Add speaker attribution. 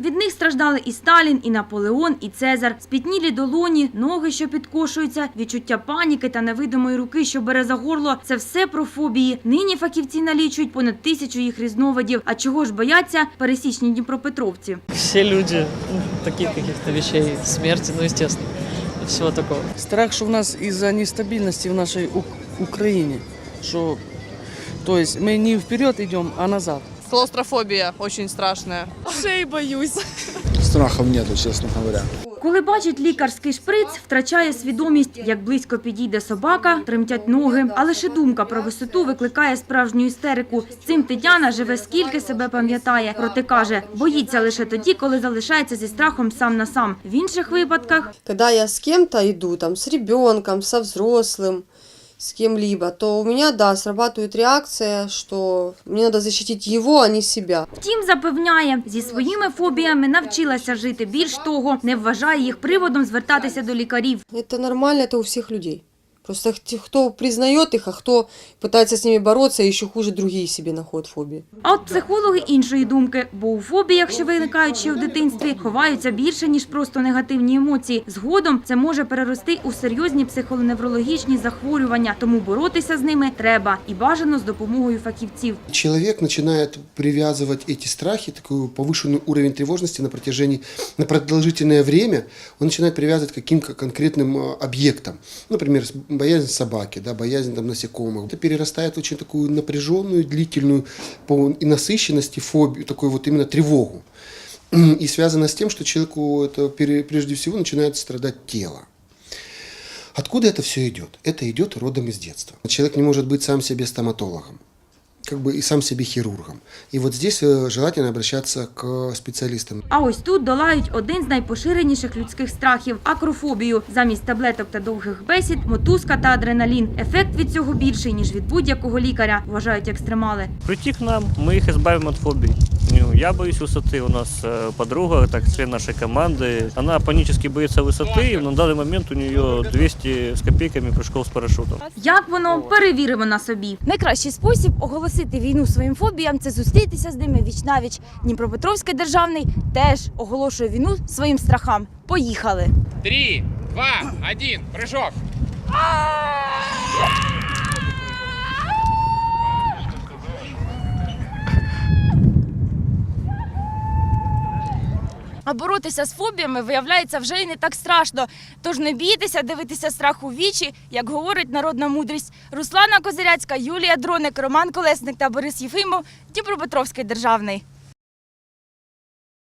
Speaker 1: Від них страждали і Сталін, і Наполеон, і Цезар. Спітнілі долоні, ноги, що підкошуються, відчуття паніки та невидимої руки, що бере за горло – це все про фобії. Нині фахівці налічують понад тисячу їх різновидів. А чого ж бояться пересічні дніпропетровці?
Speaker 2: Все люди, ну, таких каких-то вещей, смерти, ну, естественно, всего такого.
Speaker 3: Страх, что у нас из-за нестабильности в нашей У- Украине, что, то есть не вперед идем, а назад.
Speaker 4: Клаустрофобия очень страшная. Шеи боюсь.
Speaker 5: Страхов нету, честно говоря.
Speaker 1: Коли бачить лікарський шприц, втрачає свідомість, як близько підійде собака, тремтять ноги. А лише думка про висоту викликає справжню істерику. З цим Тетяна живе скільки себе пам'ятає. Проте каже, боїться лише тоді, коли залишається зі страхом сам на сам. В інших випадках
Speaker 6: Когда я с кем-то иду, там, с ребенком, со взрослым, с кем-либо, то у меня, да, срабатывает реакция, что мне надо защитить его, а не себя.
Speaker 1: Втім, запевняє, зі своїми фобіями навчилася жити. Більш того, не вважає їх приводом звертатися до лікарів.
Speaker 6: Это нормально, это у всех людей. Просто те, кто признает их, а кто пытается с ними бороться, еще хуже другие себе находят фобии.
Speaker 1: А от психологи іншої думки, бо у фобіях, що виникають ще в дитинстві, ховаються більше ніж просто негативні емоції. Згодом це може перерости у серйозні психоневрологічні захворювання, тому боротися з ними треба і бажано з допомогою фахівців.
Speaker 7: Человек начинает привязывать эти страхи, такой повышенный уровень тревожности на протяжении, на продолжительное время, он начинает привязывать к каким-то конкретным э, объектам. Например, с- боязнь собаки, да, боязнь там, насекомых. Это перерастает в очень такую напряженную, длительную по и насыщенности фобию, такую вот именно тревогу. И связано с тем, что человеку это прежде всего начинает страдать тело. Откуда это все идет? Это идет родом из детства. Человек не может быть сам себе стоматологом, как бы и сам себе хирургом. И вот здесь э, желательно обращаться к специалистам.
Speaker 1: А ось тут долають один з найпоширеніших людських страхів акрофобію. Замість таблеток та довгих бесід, мотузка та адреналін. Ефект від цього більший ніж від будь-якого лікаря, вважають екстремали.
Speaker 2: Прийти к нам, мы их избавим от фобий. Ну, Я боюсь высоты, у нас э, подруга, так член нашей команды, она панически боится высоты, и на данный момент у нее 200 с копейками прыжков с парашютом.
Speaker 1: Як воно перевіримо на собі?
Speaker 8: Найкращий спосіб оголосити війну своїм фобіям це зустрітися з ними віч-навіч. Дніпропетровський державний теж оголошує війну своїм страхам. Поїхали!
Speaker 9: Три, два, один, прыжок.
Speaker 8: А боротися з фобіями виявляється вже й не так страшно. Тож не бійтеся дивитися страх у вічі, як говорить народна мудрість. Руслана Козиряцька, Юлія Дроник, Роман Колесник та Борис Єфимов, Дніпропетровський державний.